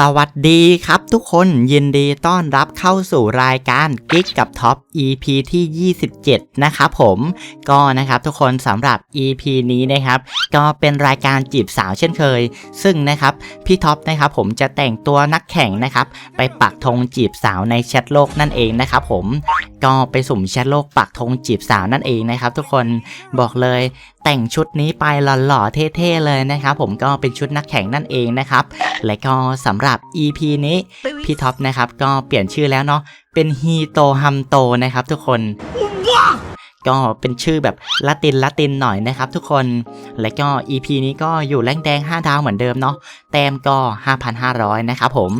สวัสดีครับทุกคนยินดีต้อนรับเข้าสู่รายการกิ๊กกับท็อป EP ที่ 27 นะครับผมก็นะครับทุกคนสำหรับ EP นี้นะครับ ก็เป็นรายการจีบสาวเช่นเคย ซึ่งนะครับพี่ท็อปนะครับผมจะแต่งตัวนักแข่งนะครับ ไปปักธงจีบสาวในแชทโลกนั่นเองนะครับผม ก็ไปสุ่มแชทโลกปักธงจีบสาวนั่นเองนะครับ ทุกคนบอกเลยแต่งชุดนี้ไปหล่อๆเท่ๆเลยนะครับ ผมก็เป็นชุดนักแข่งนั่นเองนะครับ และก็สำหรับ EP นี้พี่ท็อปนะครับก็เปลี่ยนชื่อแล้วเนาะเป็นฮีโตฮัมโตนะครับ ทุกคนก็เป็นชื่อแบบละตินละตินหน่อยนะครับทุกคน และก็ EP นี้ก็อยู่แรงแดง 5 ดาวเหมือนเดิมเนาะ แต้มก็ 5,500 นะครับผม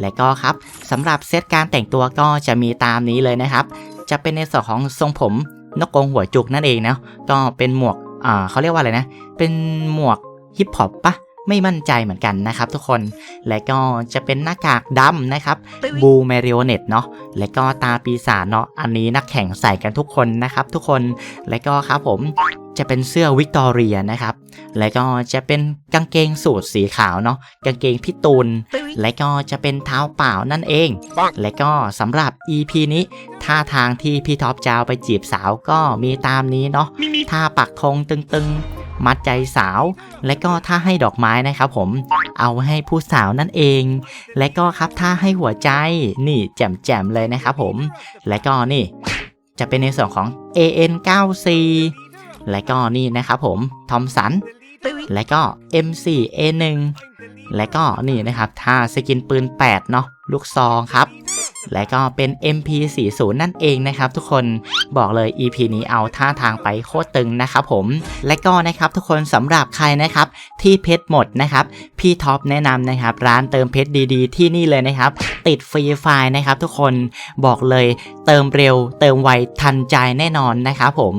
และก็ครับสำหรับเซตการแต่งตัวก็จะมีตามนี้เลยนะครับ จะเป็นในส่วนของทรงผมนกกรงหัวจุกนั่นเองเนาะก็เป็นหมวกอ่าเขาเรียกว่าอะไรนะ เป็นหมวกฮิปฮอปปะไม่มั่นใจเหมือนกันนะครับทุกคน และก็จะเป็นหน้ากากดำนะครับบูเมริโอเน็ตเนาะ และก็ตาปีศาจเนาะ อันนี้นักแข่งใส่กันทุกคนนะครับทุกคน และก็ครับผม จะเป็นเสื้อวิกตอเรียนะครับ และก็จะเป็นกางเกงสูทสีขาวเนาะ กางเกงพี่ตูน และก็จะเป็นเท้าเปล่านั่นเอง และก็สำหรับ EP นี้ท่าทางที่พี่ท็อปจะเอาไปจีบสาวก็มีตามนี้เนาะท่าปักธงตึงๆมัดใจสาว และก็ท่าให้ดอกไม้นะครับผม เอาให้ผู้สาวนั่นเอง และก็ครับท่าให้หัวใจนี่แจ่มๆเลยนะครับผม และก็นี่ จะเป็นในส่วนของ AN 9 c และก็นี่นะครับผมทอมสันและก็ M4 A1 และก็นี่นะครับท่าสกินปืน 8 เนาะลูกซองครับ และก็เป็น MP40 นั่นเองนะครับทุกคนบอกเลย EP นี้เอาท่าทางไปโคตรตึงนะครับผม และก็นะครับทุกคนสำหรับใครนะครับที่เพชรหมดนะครับพี่ท็อปแนะนำนะครับร้านเติมเพชรดีๆ ที่นี่เลยนะครับ ติดฟรีไฟล์นะครับทุกคนบอกเลยเติมเร็ว เติมไวทันใจแน่นอนนะครับผม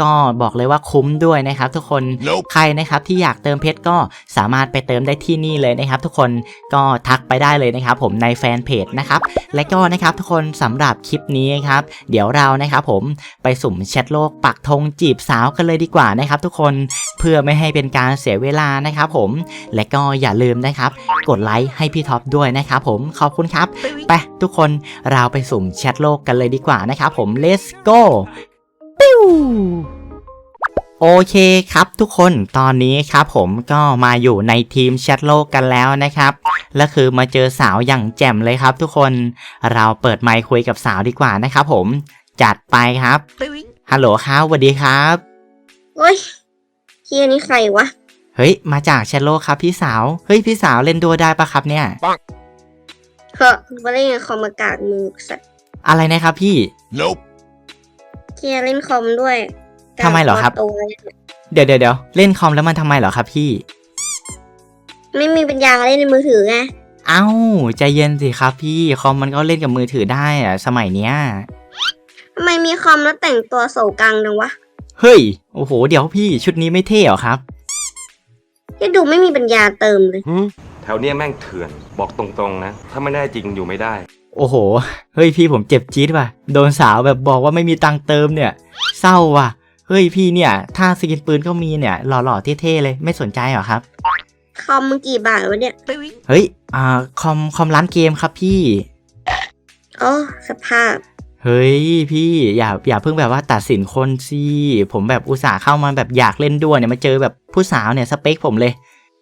ก็บอกเลยว่าคุ้มด้วยนะครับทุกคน Nope. ใครนะครับที่อยากเติมเพชรก็สามารถไปเติมได้ที่นี่เลยนะครับ ทุกคนก็ทักไปได้เลยนะครับผมในแฟนเพจนะครับและก็นะครับทุกคนสำหรับคลิปนี้ครับเดี๋ยวเรานะครับผมไปสุ่มแชทโลกปักธงจีบสาวกันเลยดีกว่านะครับทุกคนเพื่อไม่ให้เป็นการเสียเวลานะครับผมและก็อย่าลืมนะครับกดไลค์ให้พี่ท็อปด้วยนะครับผมขอบคุณครับไปทุกคนเราไปสุ่มแชทโลกกันเลยดีกว่านะครับผม let's go ปิ้ว โอเคครับทุกคนตอนนี้ครับผมก็มาอยู่ในทีมแชทโลกกันแล้วนะครับ และคือมาเจอสาวอย่างแจ่มเลยครับทุกคนเราเปิดไมค์คุยกับสาวดีกว่านะครับผมจัดไปครับฮัลโหลครับสวัสดีครับโอ้ยเฮียนี่ใครวะ เฮ้ย มาจากแชทโลกครับพี่สาว เฮ้ยพี่สาวเล่นดัวได้ปะครับเนี่ยเฮ้อมาเล่นกับคอมอากาศมือสัตว์อะไรนะครับพี่ Nope. เฮียเล่นคอมด้วย ทำไมเหรอครับกาตัวเนี่ยเดี๋ยวเดี๋ยวเดี๋ยวเล่นคอมแล้วมันทำไมเหรอครับพี่ ไม่มีปัญญาเล่นในมือถือไงเอ้าใจเย็นสิครับพี่คอมมันก็เล่นกับมือถือได้อะสมัยเนี้ยทำไมมีคอมแล้วแต่งตัวโศกังจังวะเฮ้ยโอ้โห เดี๋ยวพี่ชุดนี้ไม่เท่เหรอครับเฮียดูไม่มีปัญญาเติมเลย แถวเนี้ยแม่งเถื่อนบอกตรงๆนะ ถ้าไม่ได้จริงอยู่ไม่ได้ โอ้โห เฮ้ยพี่ผมเจ็บจี๊ดว่ะ โดนสาวแบบบอกว่าไม่มีตังค์เติมเนี่ย เศร้าว่ะ เฮ้ยพี่เนี่ย ถ้าสกินปืนก็มีเนี่ย หล่อๆเท่ๆเลยไม่สนใจเหรอครับ คอมมึงกี่บาทวะเนี่ยเฮ้ยอ่าคอมคอมร้านเกมครับพี่อ๋อสภาพ เฮ้ยพี่อย่าอย่าเพิ่งแบบว่าตัดสินคนสิผมแบบอุตส่าห์เข้ามาแบบอยากเล่นด้วยเนี่ยมาเจอแบบผู้สาวเนี่ยสเปคผมเลย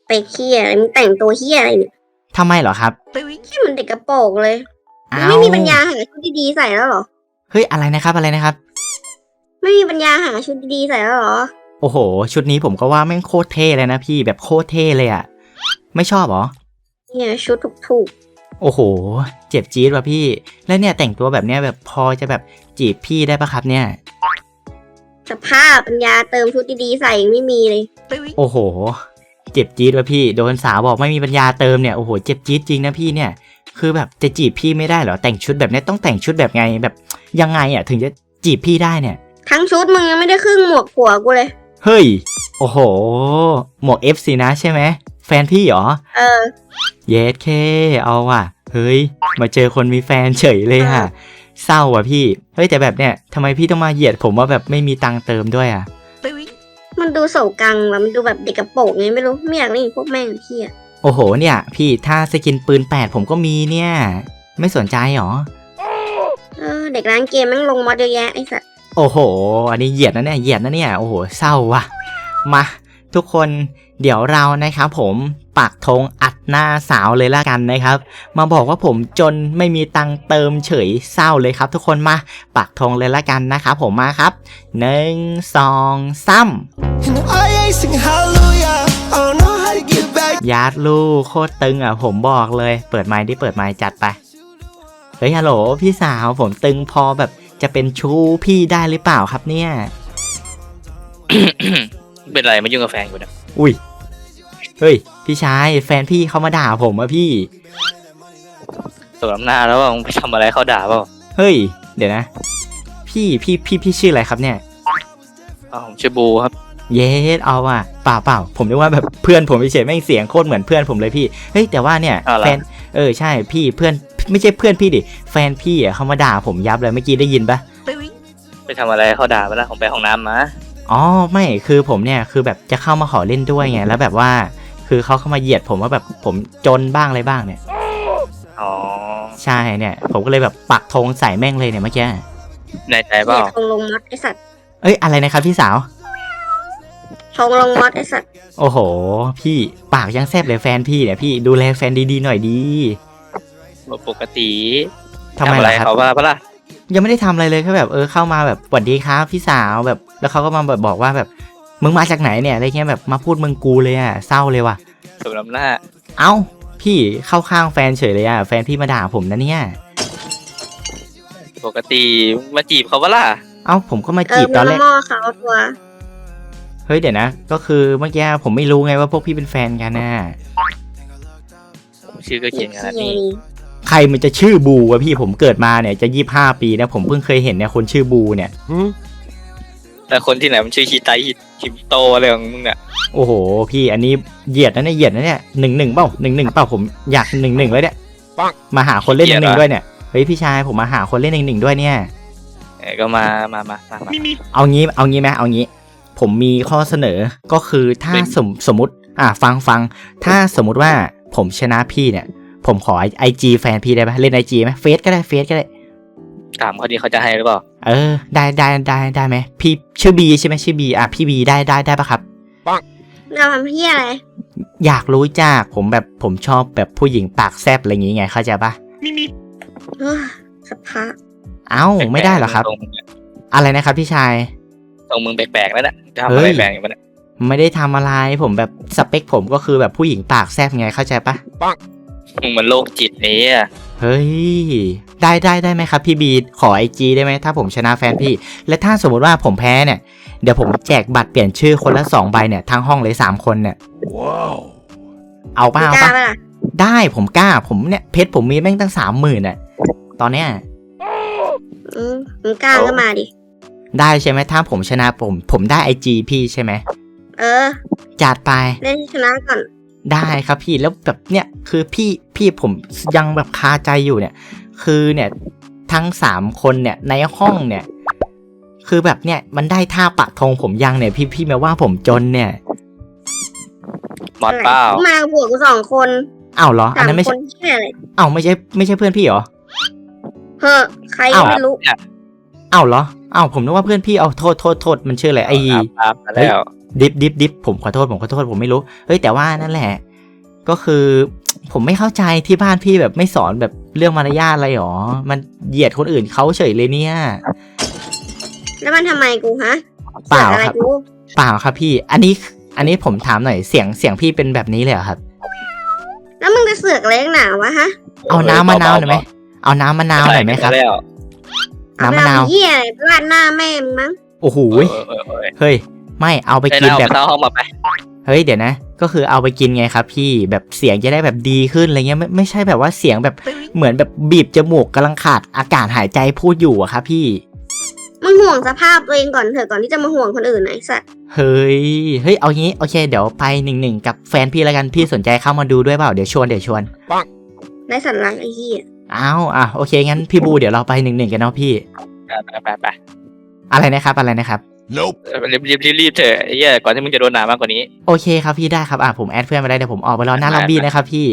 ไปเฮียอะไรมึงแต่งตัวเฮียอะไรเนี่ยทำไมเหรอครับเฮียมันเด็กกระโปรงเลยมึงอ้าวไม่มีปัญญาหาชุดดีๆใส่แล้วเหรอ เฮ้ยอะไรนะครับอะไรนะครับ ไม่มีปัญญาหาชุดดีๆใส่แล้วเหรอ โอ้โห ชุดนี้ผมก็ว่าแม่งโคตรเท่เลยนะพี่แบบโคตรเท่เลยอะไม่ชอบเหรอเฮียชุดถูกโอ้โห เจ็บจี๊ดว่ะพี่ แล้วเนี่ยแต่งตัวแบบเนี้ยแบบพอจะแบบจีบพี่ได้ปะครับเนี่ย ๆสภาพปัญญาเติมชุดดีๆใส่ยังไม่มีเลย โอ้โห เจ็บจี๊ดว่ะพี่ โดนสาวบอกไม่มีปัญญาเติมเนี่ย โอ้โห เจ็บจี๊ดจริงนะพี่เนี่ย คือแบบจะจีบพี่ไม่ได้เหรอ แต่งชุดแบบเนี้ยต้องแต่งชุดแบบไงแบบยังไงอะถึงจะจีบพี่ได้เนี่ย ทั้งชุดมึงยังไม่ได้ครึ่งหมวกผัวกูเลย เฮ้ย โอ้โห หมวก F สินะใช่ไหม แฟนพี่เหรอ เออ เยสเค เอาว่ะ เฮ้ย มาเจอคนมีแฟนเฉยเลยค่ะ เศร้าว่ะพี่ เฮ้ยแต่แบบเนี้ยทำไมพี่ต้องมาเหยียดผมว่าแบบไม่มีตังค์เติมด้วยอะ มันดูโศกังว่ะมันดูแบบเด็กกระโปรงไงไม่รู้ไม่อยากเล่นกับพวกแม่งเที่ยโอ้โหเนี่ย พี่ถ้าสกินปืนแปดผมก็มีเนี่ย ไม่สนใจหรอ เออ เด็กร้านเกมแม่งลงมอดเยอะแยะไอ้สัส โอ้โห อันนี้เหยียดนะเนี่ย เหยียดนะเนี่ย โอ้โห เศร้าว่ะ มาทุกคนเดี๋ยวเรานะครับผมปักธงอัดหน้าสาวเลยละกันนะครับ มาบอกว่าผมจนไม่มีตังค์เติมเฉยเศร้าเลยครับ ทุกคนมาปักธงเลยละกันนะครับผมมาครับหนึ่งสองสาม And I ain't singing hallelujah. I don't know how to get back. ยาร์ดลูกโคตรตึงอะผมบอกเลย เปิดไมค์ที่เปิดไมค์จัดไป เฮ้ยฮัลโหลพี่สาวผมตึงพอแบบ จะเป็นชู้พี่ได้หรือเปล่าครับเนี่ย เป็นไรมายุ่งกับแฟนกูเนี่ยอุ้ย เฮ้ย พี่ชายแฟนพี่เขามาด่าผมอะพี่สวมหน้าแล้วว่ามึงไปทำอะไรเขาด่าเปล่าเฮ้ย เดี๋ยวนะ พี่พี่พี่พี่ชื่ออะไรครับเนี่ย อ้าวผมชื่อบูครับ เยสเอาว่ะเปล่าเปล่าผมนึกว่าแบบเพื่อนผมเฉยๆแม่งเสียงโคตรเหมือนเพื่อนผมเลยพี่ เฮ้ยแต่ว่าเนี่ยอ้าวเหรอแฟน เออใช่พี่เพื่อน ไม่ใช่เพื่อนพี่ดิ แฟนพี่อะเขามาด่าผมยับเลยเมื่อกี้ได้ยินปะไปทำอะไรเขาด่าไปแล้วผมไปห้องน้ำมาอ๋อไม่คือผมเนี่ยคือแบบจะเข้ามาขอเล่นด้วยไงแล้วแบบว่า คือเขาเข้ามาเหยียดผมว่าแบบผมจนบ้างอะไรบ้างเนี่ยอ๋อใช่เนี่ย ผมก็เลยแบบปักธงใส่แม่งเลยเนี่ยเมื่อกี้ในใจเปล่าเนี่ยทงลงมอดไอ้สัสเอ้ยอะไรนะครับพี่สาวทงลงมอดไอ้สัสโอ้โห พี่ปากยังแซบเลยแฟนพี่เนี่ยพี่ดูแลแฟนดีๆหน่อยดี ปกติทำไมอะไรล่ะครับเขาว่าปะล่ะยังไม่ได้ทำอะไรเลยแค่แบบเออเข้ามาแบบสวัสดีครับพี่สาวแบบ แล้วเขาก็มาแบบบอกว่าแบบมึงมาจากไหนเนี่ยอะไรเงี้ยแบบมาพูดมึงกูเลยอะเศร้าเลยว่ะสวมหน้า เอ้าพี่เข้าข้างแฟนเฉยเลยอะแฟนพี่มาด่าผมนะเนี่ย ปกติมาจีบเขาปะล่ะเอ้าผมก็มาเอจีอบตอนแรมึงกมาหม้อเขาตัวเฮ้ยเดี๋ยวนะ ก็คือเมื่อกี้ผมไม่รู้ไงว่าพวกพี่เป็นแฟนกันน่ะชื่อก็เขียนขนาดเหี้ยนี้นี่ ใครมันจะชื่อบูวะพี่ผมเกิดมาเนี่ยจะยี่ห้าปีนะผมเพิ่งเคยเห็นเนี่ยคนชื่อบูเนี่ย แต่คนที่ไหนมันชื่อคีไตคิมโตอะไรของมึงเนี่ยโอ้โห พี่อันนี้เหยียดนะเนี่ยเหยียดนะเนี่ยหนึ่งหนึ่งเปล่าหนึ่งหนึ่งเปล่าผมอยากหนึ่งหนึ่งแล้วเนี่ยมาหาคนเล่นหนึ่งหนึ่งด้วยเนี่ยเฮ้ยพี่ชายผมมาหาคนเล่นหนึ่งหนึ่งด้วยเนี่ยเออก็มามามามามาเอางี้เอางี้ไหมเอางี้ ผมมีข้อเสนอก็คือถ้าเป็นสมสมมติ อะฟังฟังถ้าสมมติว่าผมชนะพี่เนี่ย ผมขอไอจีแฟนพี่ได้ไหมเล่นไอจีไหมเฟซก็ได้เฟซก็ได้ถามเขาดีเขาจะให้หรือเปล่า เออ ได้ได้ได้ได้ไหมพี่ชื่อบีใช่ไหมชื่อบีอะพี่บีได้ได้ได้ปะครับเราทำเพี้ยอะไร อยากรู้จักผมแบบผมชอบแบบผู้หญิงปากแซบอะไรอย่างงี้ไงเข้าใจปะเฮ้ยสภาพเอ้าไม่ได้เหรอครับตรงมึงเนี่ยอะไรนะครับพี่ชายตรงมึงแปลกๆแล้วนะจะทำอะไรเฮ้ยแปลกอย่างมันยไม่ได้ทำอะไรผมแบบสเปคผมก็คือแบบผู้หญิงปากแซบไงเข้าใจปะ มึงมันโรคจิตนี้อะเฮ้ย ได้ได้ได้ไหมครับพี่บีขอไอจีได้ไหมถ้าผมชนะแฟนพี่ และถ้าสมมติว่าผมแพ้เนี่ย เดี๋ยวผมแจกบัตรเปลี่ยนชื่อคนละสองใบเนี่ยทั้งห้องเลยสามคนเนี่ย Wow. เอาป่ะมึงเอากล้าป่ะปะล่ะได้ผมกล้าผมเนี่ยเพชรผมมีแม่งตั้งสามหมื่นอะตอนเนี้ยอืมมึงกล้าก็มาดิ ได้ใช่ไหมถ้าผมชนะผม ผมได้ไอจีพี่ใช่ไหมเออ จัดไป เล่นให้ชนะก่อน ได้ครับพี่แล้วแบบเนี่ยคือพี่พี่ผมยังแบบคาใจอยู่เนี่ย คือเนี่ยทั้งสามคนเนี่ยในห้องเนี่ย คือแบบเนี่ยมันได้ท่าปักธงผมยังเนี่ย พี่พี่มาว่าผมจนเนี่ยมอดเปล่ามากับผัวกูสองคนอ้าวเหรออัสานมนั้นไม่คใช่นแค่อะไรอ้าวไม่ใช่ไม่ใช่เพื่อนพี่เหรอเฮ้อใครก็ไม่รู้อ้าวเหรออ้าวผมนึกว่าเพื่อนพี่เอาโทษโทษโทษมันชื่ออะไรไอ้ครับมาแล้ว ดิฟดิฟดิฟผมขอโทษผมขอโทษผมไม่รู้ เฮ้ยแต่ว่านั่นแหละ ก็คือผมไม่เข้าใจที่บ้านพี่แบบไม่สอนแบบเรื่องมารยาทอะไรหรอ มันเหยียดคนอื่นเขาเฉยเลยเนี่ย แล้วมันทำไมกูฮะเปล่าสือกอะไรครับ กูเปล่าครับพี่ อันนี้ อันนี้ผมถามหน่อยเสียงเสียงพี่เป็นแบบนี้เลยเหรอครับ แล้วมึงจะเสือกอะไรนักหนาวะฮะเอาน้ำมะนาวหน่อยไหมเอาน้ำมะนาวหน่อยไหมครับ แล้วน้ำมะนาว เอไปเหี้ยอะไรไปราดหน้าแม่มึงมั้งโอ้โหเออเออเออเฮ้ย ไม่เอาไปไปกินเน่าแบไปบเช่าห้องมาไปเฮ้ยเดี๋ยวนะ ก็คือเอาไปกินไงครับ พี่แบบเสียงจะได้แบบดีขึ้นอะไรเงี้ยไม่ไม่ใช่แบบว่าเสียงแบบเหมือนแบบบีบจมูกกำลังขาดอากาศหายใจพูดอยู่อะครับพี่มึงห่วงสภาพตัวเองก่อนเถอะก่อนที่จะมาห่วงคนอื่นนะไอ้สัตว์เฮ้ยเฮ้ยเอางี้โอเค เดี๋ยวไปหนึ่งหนึ่งกับแฟนพี่แล้วกันพี่สนใจเข้ามาดูด้วยเปล่าเดี๋ยวชวนเดี๋ยวชวนไรสันหลังไอ้เหี้ยอ้าวอะโอเคงั้นพี่บูเดี๋ยวเราไปหนึ่งหนึ่งกันเนาะพี่ไปไปไปอะไรนะครับอะไรนะครับ Nope. รีบรีบรีบรีบเถอะไอ้เหี้ยก่อนที่มึงจะโดนหนามากกว่านี้โอเคครับพี่ได้ครับอะผมแอดเพื่อนมาได้เดี๋ยวผมออกไปรอหน้าล็อบบี้นะครับพี่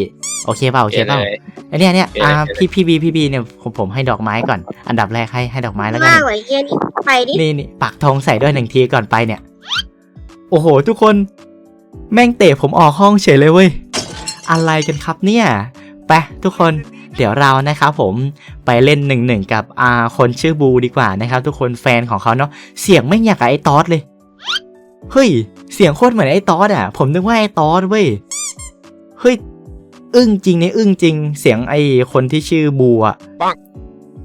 โอเคเปล่าโอเคเปล่า เลยไอเนี้ยเนี่ยโอเคอ่าโอเคพี่พี่บีพี่บีเนี่ยผมผมให้ดอกไม้ก่อน อันดับแรกให้ให้ดอกไม้แล้วกัน มากกว่าไอ้เฮียนี่ไปดินี่นี่ปักธงใส่ด้วยหนึ่งทีก่อนไปเนี่ย โอ้โห ทุกคน แม่งเตะผมออกห้องเฉยเลยเว้ย อะไรกันครับเนี่ย ไปทุกคน เดี๋ยวเรานะครับผมไปเล่นหนึ่งหนึ่งกับอ่าคนชื่อบูดีกว่านะครับ ทุกคนแฟนของเขาเนาะเสียงไม่งอยากกับไอ้ตอสเลยเฮ้ยเสียงโคตรเหมือนไอ้ตอสอะ ผมนึกว่าไอ้ตอสเว้ยเฮ้ยอึ้งจริงเนี่ยอึ้งจริง เสียงไอ้คนที่ชื่อบูอะ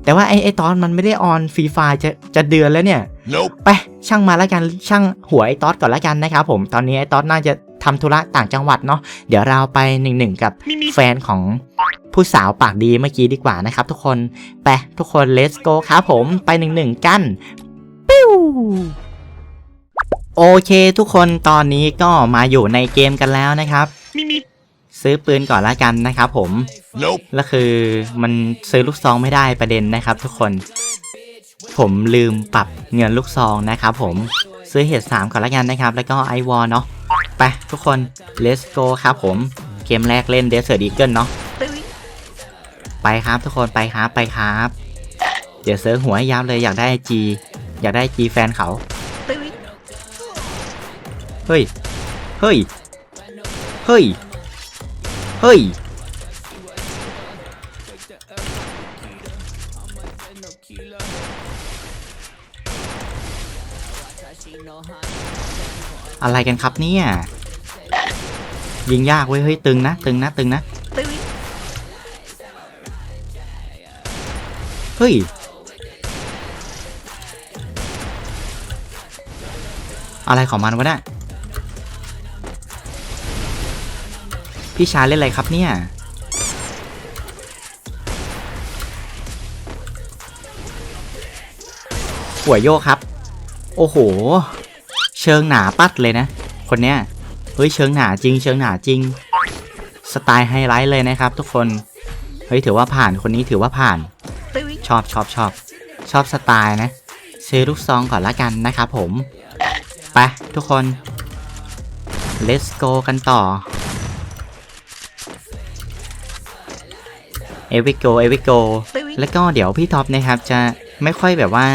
แต่ว่าไอ้ไอ้ตอสมันไม่ได้ออนฟรีไฟจะจะเดือนแล้วเนี่ย Nope. ไปช่างมาแล้วกันช่างหัวไอ้ต๊อดก่อนแล้วกันนะครับผมตอนนี้ไอ้ต๊อดน่าจะทำธุระต่างจังหวัดเนาะเดี๋ยวเราไปหนึ่งหนึ่งกับแฟนของ ผู้สาวปากดีเมื่อกี้ดีกว่านะครับทุกคนไปทุกคน let's go ครับผมไปหนึ่งหนึ่งกันปิ้วโอเคทุกคนตอนนี้ก็มาอยู่ในเกมกันแล้วนะครับ ซื้อปืนก่อนละกันนะครับผม Nope. แล้วคือมันซื้อลูกซองไม่ได้ประเด็นนะครับ ทุกคน ผมลืมปรับเงินลูกซองนะครับผมซื้อเห็ดสามก่อนละกันนะครับ แล้วก็ไอวอลเนาะไปทุกคน let's go ครับผมเกมแรกเล่น Desert Eagle เนาะ ไปครับทุกคนไปครับไปครับ เดี๋ยวเซิร์ฟหัวให้ยับเลยอยากได้จีอยากได้จีแฟนเขาเฮ้ยเฮ้ยเฮ้ยเฮ้ยอะไรกันครับเนี่ยยิงยากเว้ยเฮ้ยตึงนะตึงนะตึงนะ เฮ้ย อะไรของมันวะเนี่ยพี่ชายเล่นอะไรครับเนี่ยหัวโยกครับ โอ้โห เชิงหนาปัดเลยนะ คนเนี้ย เฮ้ย เชิงหนาจริง เชิงหนาจริง สไตล์ไฮไลท์เลยนะครับทุกคน เฮ้ย ถือว่าผ่าน คนนี้ถือว่าผ่าน ชอบชอบชอบชอบสไตล์นะ ซื้อลูกซองก่อนละกันนะครับผม ไปทุกคน let's go กันต่อ e v i go e v i go แล้วก็เดี๋ยวพี่ท็อปนะครับจะไม่ค่อยแบบว่า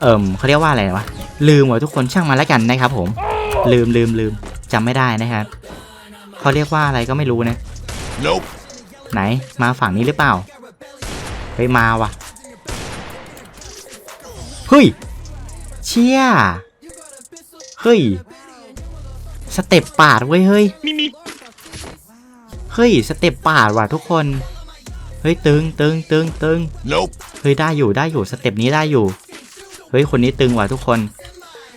เอิ่มเขาเรียกว่าอะไรวะ ลืมว่ะทุกคนช่างมาแล้วกันนะครับผม ลืมลืมลืมจำไม่ได้นะครับเขาเรียกว่าอะไรก็ไม่รู้นะ Nope. ไหนมาฝั่งนี้หรือเปล่า เฮ้ยมาว่ะ เฮ้ย เชี่ย เฮ้ย สเต็ปปาดเว้ยเฮ้ยเฮ้ย สเต็ปปาดว่ะทุกคน เฮ้ยตึงตึงตึงตึง Nope. เฮ้ยได้อยู่ได้อยู่สเต็ปนี้ได้อยู่ เฮ้ยคนนี้ตึงว่ะทุกคน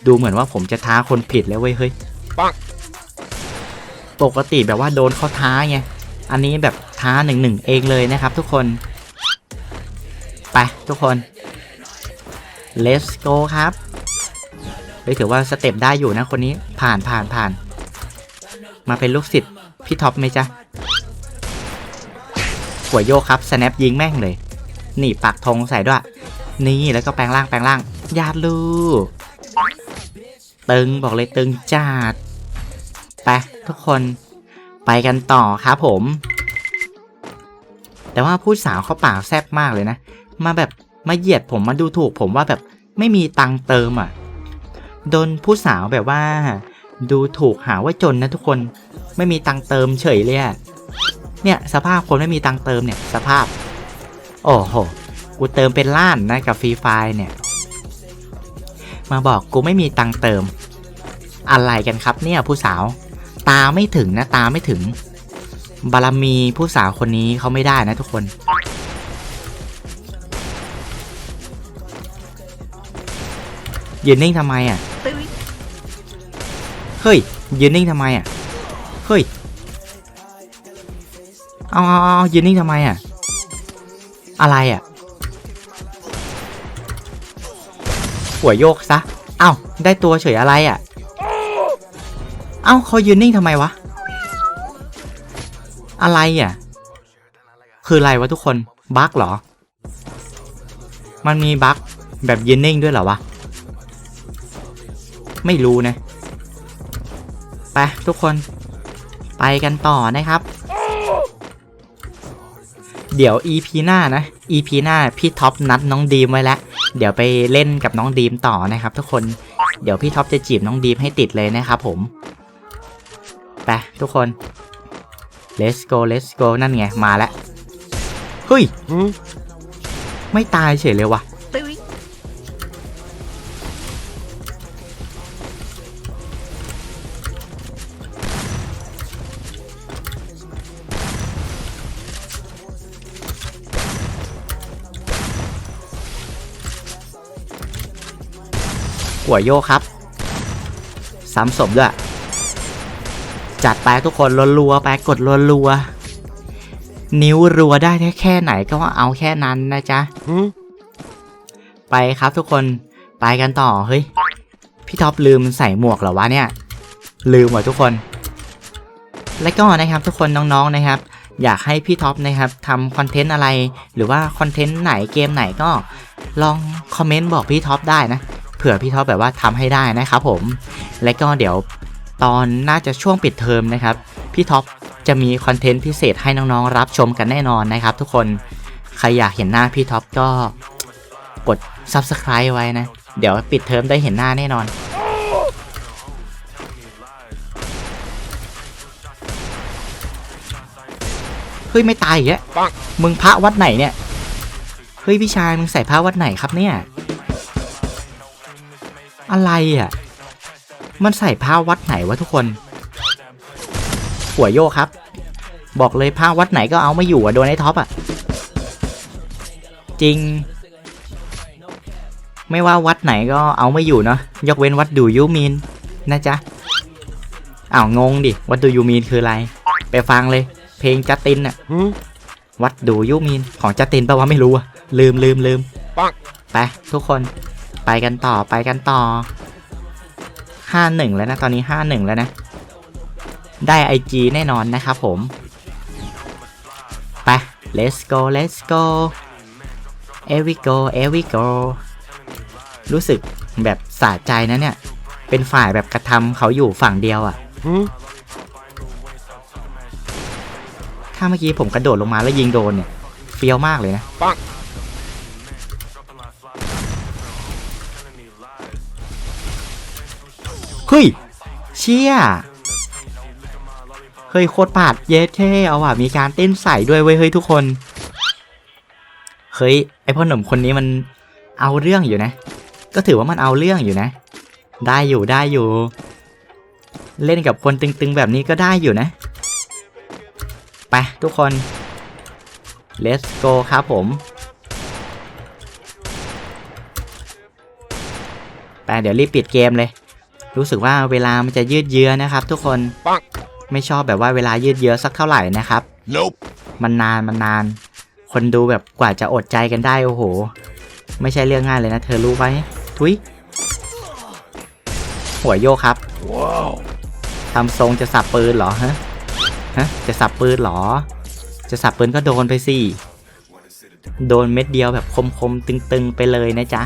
ดูเหมือนว่าผมจะท้าคนผิดแล้วเว้ยเฮ้ยปังปกติแบบว่าโดนเขาท้าไง อันนี้แบบท้าหนึ่งหนึ่งเองเลยนะครับทุกคน ไปทุกคน let's go ครับเฮ้ยถือว่าสเต็ปได้อยู่นะคนนี้ผ่านผ่านผ่าน มาเป็นลูกศิษย์พี่ท็อปไหมจ๊ะหัวโยกครับ snap ยิงแม่งเลย นี่ปักธงใส่ด้วย นี่แล้วก็แปลงร่างแปลงร่าง ญาติลูกตึงบอกเลยตึงจัดไปทุกคนไปกันต่อครับผม แต่ว่าผู้สาวเขาปากแซ่บมากเลยนะ มาแบบมาเหยียดผมมาดูถูกผมว่าแบบไม่มีตังเติมอะ โดนผู้สาวแบบว่า ดูถูกหาว่าจนนะทุกคนไม่มีตังเติมเฉยเลยอะเนี่ยสภาพคนไม่มีตังเติมเนี่ยสภาพ โอ้โห กูเติมเป็นล้านนะกับฟรีไฟเนี่ย มาบอกกูไม่มีตังเติม อะไรกันครับเนี่ยผู้สาว ตาไม่ถึงนะตาไม่ถึง บารมีผู้สาวคนนี้เขาไม่ได้นะทุกคน ยืนนิ่งทำไมอะ เฮ้ย ยืนนิ่งทำไมอะ เฮ้ย เอาเอาเอายืนนิ่งทำไมอะ อะไรอะ หัวโยกซะ เอ้า ได้ตัวเฉยอะไรอะ เอ้าเขายืนนิ่งทำไมวะ อะไรอะ คืออะไรวะทุกคน บั๊กเหรอ มันมีบั๊กแบบยืนนิ่งด้วยเหรอวะ ไม่รู้นะ ไปทุกคน ไปกันต่อนะครับ เดี๋ยว EP หน้านะ EP หน้าพี่ท็อปนัดน้องดีมไว้แล้ว เดี๋ยวไปเล่นกับน้องดีมต่อนะครับทุกคน เดี๋ยวพี่ท็อปจะจีบน้องดีมให้ติดเลยนะครับผม ไปทุกคน let's go let's go นั่นไง มาแล้ว เฮ้ย ไม่ตายเฉยเลยวะ หัวโยกครับซ้ำศพด้วย จัดไปทุกคนรัวๆไปกดรัวๆนิ้วรัวได้แค่ไหนก็เอาแค่นั้นนะจ๊ะไปครับทุกคนไปกันต่อเฮ้ยพี่ท็อปลืมใส่หมวกเหรอวะเนี่ย ลืมว่ะทุกคน และก็นะครับทุกคนน้องๆนะครับ อยากให้พี่ท็อปนะครับทำคอนเทนต์อะไร หรือว่าคอนเทนต์ไหนเกมไหนก็ลองคอมเมนต์บอกพี่ท็อปได้นะ เผื่อพี่ท็อปแบบว่าทำให้ได้นะครับผม และก็เดี๋ยวตอนน่าจะช่วงปิดเทอมนะครับ พี่ท็อปจะมีคอนเทนต์พิเศษให้น้องๆรับชมกันแน่นอนนะครับ ทุกคนใครอยากเห็นหน้าพี่ท็อปก็กด Subscribe ไว้นะ เดี๋ยวปิดเทอมได้เห็นหน้าแน่นอน เฮ้ย ไม่ตายอีกแล้วมึงพระวัดไหนเนี่ย เฮ้ยพี่ชายมึงใส่พระวัดไหนครับเนี่ย อะไรอะ มันใส่ผ้าวัดไหนวะทุกคน หัวโยกครับ บอกเลยผ้าวัดไหนก็เอาไม่อยู่อะโดนไอ้ท็อปอะ จริง ไม่ว่าวัดไหนก็เอาไม่อยู่เนาะ ยกเว้นวัดดูยูมีนนะจ๊ะ อ้าวงงดิ วัดดูยูมีนคืออะไร ไปฟังเลย เพลงจัสตินอะวัดดูยูมีนของจัสตินแปลว่าไม่รู้อะลืมลืมลืมไปทุกคน ไปกันต่อไปกันต่อห้าหนึ่งแล้วนะ ตอนนี้ห้าหนึ่งแล้วนะ ได้ไอจีแน่นอนนะครับผม ไป let's go let's go Here we go here we go รู้สึกแบบสะใจนะเนี่ย เป็นฝ่ายแบบกระทำเขาอยู่ฝั่งเดียวอะ่ะถ้าเมื่อกี้ผมกระโดดลงมาแล้วยิงโดนเนี่ย เฟี้ยวมากเลยนะเฮ้ย เชี่ยเฮ้ยโคตรปาดเยสเท่เอาว่ะมีการเต้นใส่ด้วยเว้ยเฮ้ยทุกคนเฮ้ยไอพ่อหนุ่มคนนี้มันเอาเรื่องอยู่นะ ก็ถือว่ามันเอาเรื่องอยู่นะ ได้อยู่ได้อยู่ เล่นกับคนตึงๆแบบนี้ก็ได้อยู่นะไปทุกคน let's go ครับผมไปเดี๋ยวรีบปิดเกมเลย รู้สึกว่าเวลามันจะยืดเยื้อนะครับ ทุกคนไม่ชอบแบบว่าเวลายืดเยื้อสักเท่าไหร่นะครับ Nope มันนานมันนาน คนดูแบบกว่าจะอดใจกันได้โอ้โห ไม่ใช่เรื่องง่ายเลยนะ เธอรู้ไว้ทุยหัวโยกครับ Wow ทำทรงจะสับปืนเหรอฮะฮะจะสับปืนเหรอ จะสับปืนก็โดนไปสิโดนเม็ดเดียวแบบคมๆตึงๆไปเลยนะจ๊ะ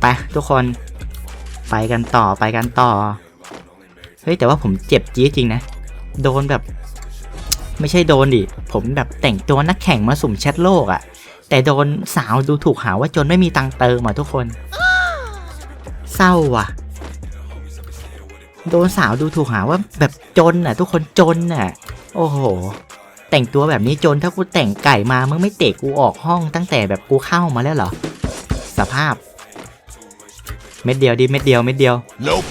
ไปทุกคน ไปกันต่อไปกันต่อ เฮ้ยแต่ว่าผมเจ็บจี๊จริงนะ โดนแบบ ไม่ใช่โดนดิ ผมแบบแต่งตัวนักแข่งมาสุ่มแชทโลกอะแต่โดนสาวดูถูกหาว่าจนไม่มีตังเติมอะทุกคน เศร้าว่ะ โดนสาวดูถูกหาว่าแบบจนน่ะ ทุกคนจนน่ะ โอ้โหแต่งตัวแบบนี้จนถ้ากูแต่งไก่มามึงไม่เตะกูออกห้องตั้งแต่แบบกูเข้ามาแล้วเหรอ สภาพ เม็ดเดียวดิเม็ดเดียวเม็ดเดียว Nope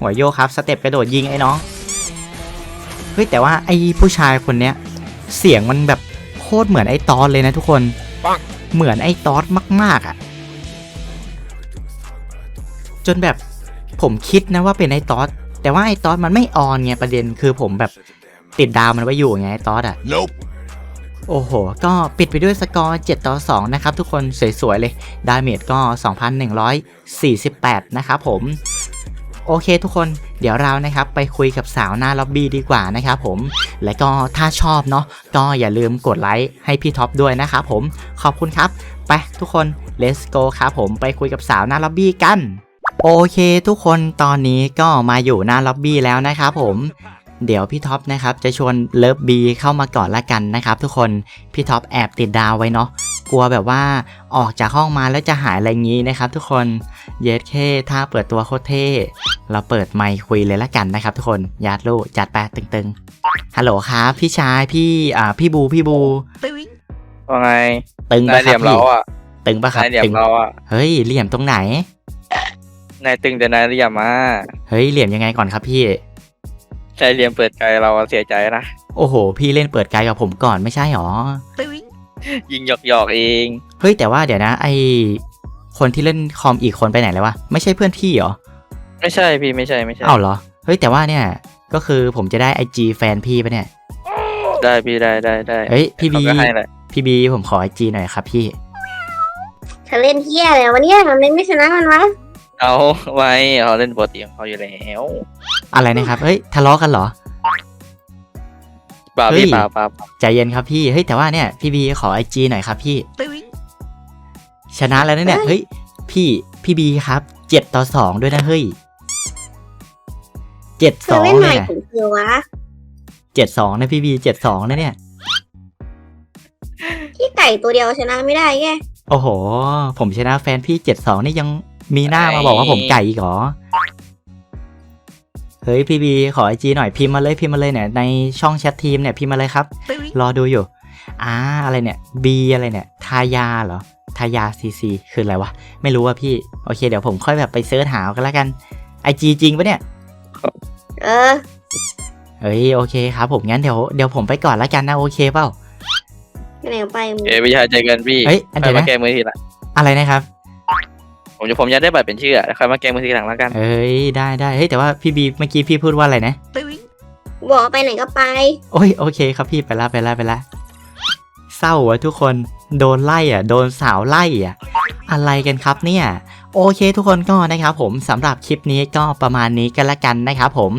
หัวโยกครับสเต็ปกระโดดยิงไอ้น้องเฮ้ยแต่ว่าไอ้ผู้ชายคนเนี้ยเสียงมันแบบโคตรเหมือนไอ้ตอสเลยนะทุกคนเหมือนไอ้ตอสมากๆอะ่ะ จนแบบ ผมคิดนะว่าเป็นไอ้ตอสแต่ว่าไอ้ตอสมันไม่ออนไงประเด็นคือผมแบบติดดาวมันไว้อยู่ไงไอ้ตอสอะ Nope โอ้โห ก็ปิดไปด้วยสกอร์ 7 ต่อ 2 นะครับ ทุกคนสวย ๆ เลย ดาเมจก็ 2,148 นะครับผม โอเคทุกคนเดี๋ยวเรานะครับไปคุยกับสาวหน้าล็อบบี้ดีกว่านะครับผม และก็ถ้าชอบเนาะก็อย่าลืมกดไลค์ให้พี่ท็อปด้วยนะครับผม ขอบคุณครับ ไปทุกคน let's go ครับผมไปคุยกับสาวหน้าล็อบบี้กัน โอเคทุกคนตอนนี้ก็มาอยู่หน้าล็อบบี้แล้วนะครับผมเดี๋ยวพี่ท็อปนะครับจะชวนเลิฟบีเข้ามาก่อนละกันนะครับทุกคนพี่ท็อปแอบติดดาวไว้เนาะกลัวแบบว่าออกจากห้องมาแล้วจะหายอะไรงี้นะครับ ทุกคนเยสเคถ้าเปิดตัวโคตรเท่เราเปิดไมค์คุยเลยละกันนะครับ ทุกคนยาดลูจัดไปตึงๆฮัลโหลครับพี่ชายพี่อ่าพี่บูพี่บูว่าไงตึงนาปะยเหครัลี่ยบมเราพี่อะตึงปะครับนายเหลี่ยมตึงเราอะเฮ้ยเหลี่ยมตรงไหน นายตึงแต่นายเหลี่ยมมาเฮ้ยเหลี่ยมยังไงก่อนครับพี่ ใจเหลี่ยมเปิดใจเราอะเสียใจนะ โอ้โห พี่เล่นเปิดไกลกับผมก่อนไม่ใช่หรอ ยิงหยอกหยอกๆเอง เฮ้ยแต่ว่าเดี๋ยวนะ ไอคนที่เล่นคอมอีกคนไปไหนแล้ววะไม่ใช่เพื่อนพี่เหรอไม่ใช่พี่ไม่ใช่ไม่ใช่เอ้าเหรอเฮ้ยแต่ว่าเนี่ยก็คือผมจะได้ไอจีแฟนพี่ปะเนี่ยได้พี่ได้ได้ได้เฮ้ยพี่บีเขาก็ให้แหละพี่บีผมขอไอจีหน่อยครับพี่ เธอเล่นเฮียอะไรวะเนี่ยทำไมไม่ชนะมันวะ เอาไว้เขาเล่นปกติของเขาอยู่แล้วอะไรนะครับเฮ้ยทะเลาะกันเหรอ เปล่าเฮ้พี่ยเปล่าเปล่าเปล่าใจเย็นครับพี่เฮ้ยแต่ว่าเนี่ยพี่บีขอไอจีหน่อยครับพี่ ชนะแล้วนะเนี่ยเฮ้ยพี่พี่บีครับเจ็ดต่อสองด้วยนะเฮ้ยเจ็ดเธสอองเล่นเลใหม่ยนะถึงเธอวะเจ็ดสองนะพี่บีเจ็ดสองนะเนี่ย พี่ไก่ตัวเดียวชนะไม่ได้แกโอ้โห ผมชนะแฟนพี่เจ็ดสองนี่ยัง มีหน้ามาบอกว่าผมไก่อีกเหรอ เฮ้ยพี่บีขอไอจีหน่อยพิมพ์มาเลยพิมพ์มาเลยเนี่ยในช่องแชททีมเนี่ยพิมพ์มาเลยครับ รอดูอยู่ อ่าอะไรเนี่ยบีอะไรเนี่ยทายาเหรอทายาซีซีคืออะไรวะ ไม่รู้ว่าพี่ โอเค เดี๋ยวผมค่อยแบบไปเซิร์ชหาเอากันแล้วกันไอจีจริงปะเนี่ย เออ เฮ้ยโอเคครับผมงั้นเดี๋ยวเดี๋ยวผมไปก่อนแล้วกันนะโอเคเปล่าไปไหนไปมึงเอ้ยพี่ชายเจอกันพี่เฮ้ยอันเดี๋ค่ยอวยนะมาแก้มือทีหลังอะไรนะครับ ผมจะผมยังได้บัตรเป็นชื่ออะแล้วค่อยมาแก้มือทีหลังแล้วกัน เอ้ยได้ได้เฮ้ยแต่ว่าพี่บีเมื่อกี้พี่พูดว่าอะไรนะ บอกไปไหนก็ไป โอ้ยโอเคครับพี่ไปละไปละไปละเศร้าอะทุกคนโดนไล่อะโดนสาวไล่อะอะไรกันครับเนี่ย โอเคทุกคนก็นะครับผมสำหรับคลิปนี้ก็ประมาณนี้กันละกันนะครับผม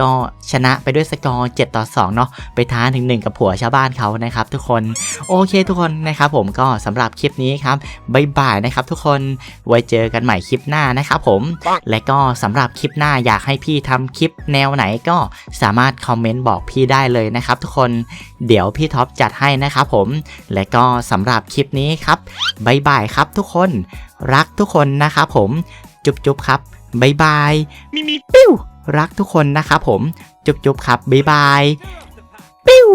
ก็ชนะไปด้วยสกอร์7ต่อ2เนาะไปท้าถึง1กับผัวชาวบ้านเขานะครับทุกคนโอเคทุกคนนะครับผมก็สำหรับคลิปนี้ครับบ๊ายบายนะครับทุกคนไว้เจอกันใหม่คลิปหน้านะครับผมและก็สำหรับคลิปหน้าอยากให้พี่ทำคลิปแนวไหนก็สามารถคอมเมนต์บอกพี่ได้เลยนะครับทุกคนเดี๋ยวพี่ท็อปจัดให้นะครับผมและก็สำหรับคลิปนี้ครับบายบายครับทุกคน รักทุกคนนะครับผม จุ๊บจุ๊บครับบายบายมีมีปิ้วรักทุกคนนะครับผม จุ๊บจุ๊บครับบายบายปิ้ว